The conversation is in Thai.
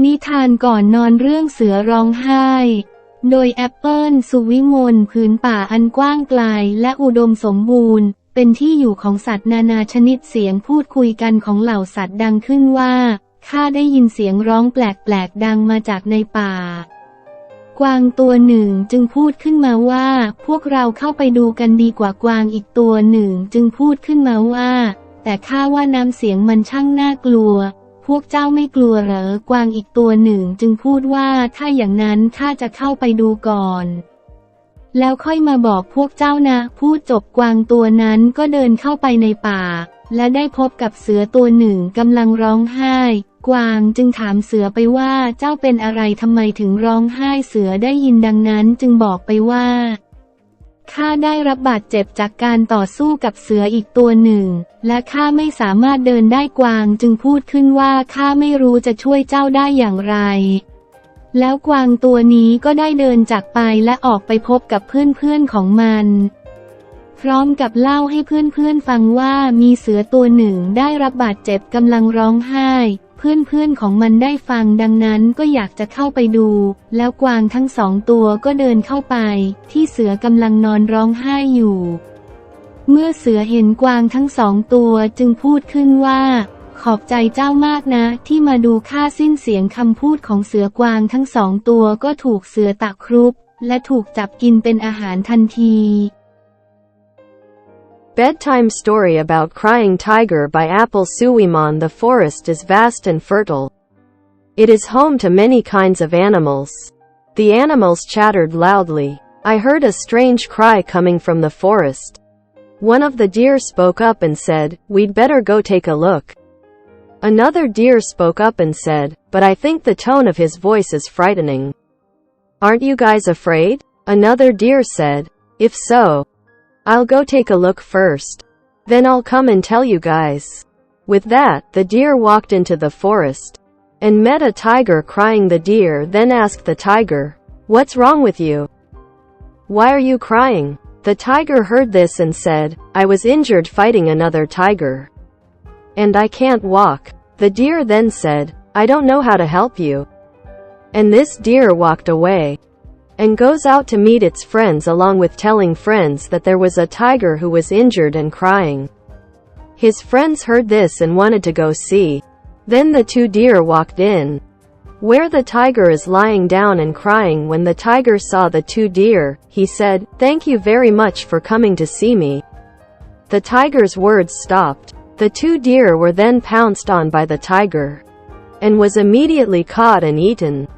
นิทานก่อนนอนเรื่องเสือร้องไห้ โดยแอปเปิลสุวิมลผืนป่าอันกว้างไกลและอุดมสมบูรณ์ เป็นที่อยู่ของสัตว์นานาชนิดเสียงพูดคุยกันของเหล่าสัตว์ดังขึ้นว่าข้าได้ยินเสียงร้องแปลกๆดังมาจากในป่า กวางตัวหนึ่งจึงพูดขึ้นมาว่า พวกเราเข้าไปดูกันดีกว่ากวางอีกตัวหนึ่งจึงพูดขึ้นมาว่า แต่ข้าว่าน้ำเสียงมันช่างน่ากลัว พวกเจ้าไม่กลัวเหรอกวางอีกตัวหนึ่งจึงพูดว่าถ้าอย่างนั้นข้าจะเข้าไปดูก่อน แล้วค่อยมาบอกพวกเจ้านะ พูดจบกวางตัวนั้นก็เดินเข้าไปในป่า และได้พบกับเสือตัวหนึ่งกำลังร้องไห้ กวางจึงถามเสือไปว่าเจ้าเป็นอะไรทำไมถึงร้องไห้เสือได้ยินดังนั้นจึงบอกไปว่า ข้าได้รับบาดเจ็บจากการต่อสู้กับเสืออีกตัวหนึ่ง และข้าไม่สามารถเดินได้กวางจึงพูดขึ้นว่าข้าไม่รู้จะช่วยเจ้าได้อย่างไร แล้วกวางตัวนี้ก็ได้เดินจากไปและออกไปพบกับเพื่อนๆของมัน พร้อมกับเล่าให้เพื่อนๆฟังว่ามีเสือตัวหนึ่งได้รับบาดเจ็บกำลังร้องไห้ เพื่อนๆของมันได้ฟังดังนั้นก็อยากจะเข้าไปดู แล้วกวางทั้งสองตัวก็เดินเข้าไป ที่เสือกำลังนอนร้องไห้อยู่ เมื่อเสือเห็นกวางทั้งสองตัวจึงพูดขึ้นว่า ขอบใจเจ้ามากนะ ที่มาดูค่าสิ้นเสียงคำพูดของเสือกวางทั้งสองตัวก็ถูกเสือตะครุบและถูกจับกินเป็นอาหารทันที Bedtime story about Crying Tiger by Apple Suwiman The forest is vast and fertile. It is home to many kinds of animals. The animals chattered loudly. I heard a strange cry coming from the forest. One of the deer spoke up and said, We'd better go take a look. Another deer spoke up and said, But I think the tone of his voice is frightening. Aren't you guys afraid? Another deer said, If so, I'll go take a look first. Then I'll come and tell you guys. With that, the deer walked into the forest and met a tiger crying. The deer then asked the tiger, What's wrong with you? Why are you crying? The tiger heard this and said, I was injured fighting another tiger. And I can't walk. The deer then said, I don't know how to help you. And this deer walked away and goes out to meet its friends along with telling friends that there was a tiger who was injured and crying. His friends heard this and wanted to go see. Then the two deer walked in. Where the tiger is lying down and crying when the tiger saw the two deer, he said, Thank you very much for coming to see me. The tiger's words stopped. The two deer were then pounced on by the tiger and was immediately caught and eaten.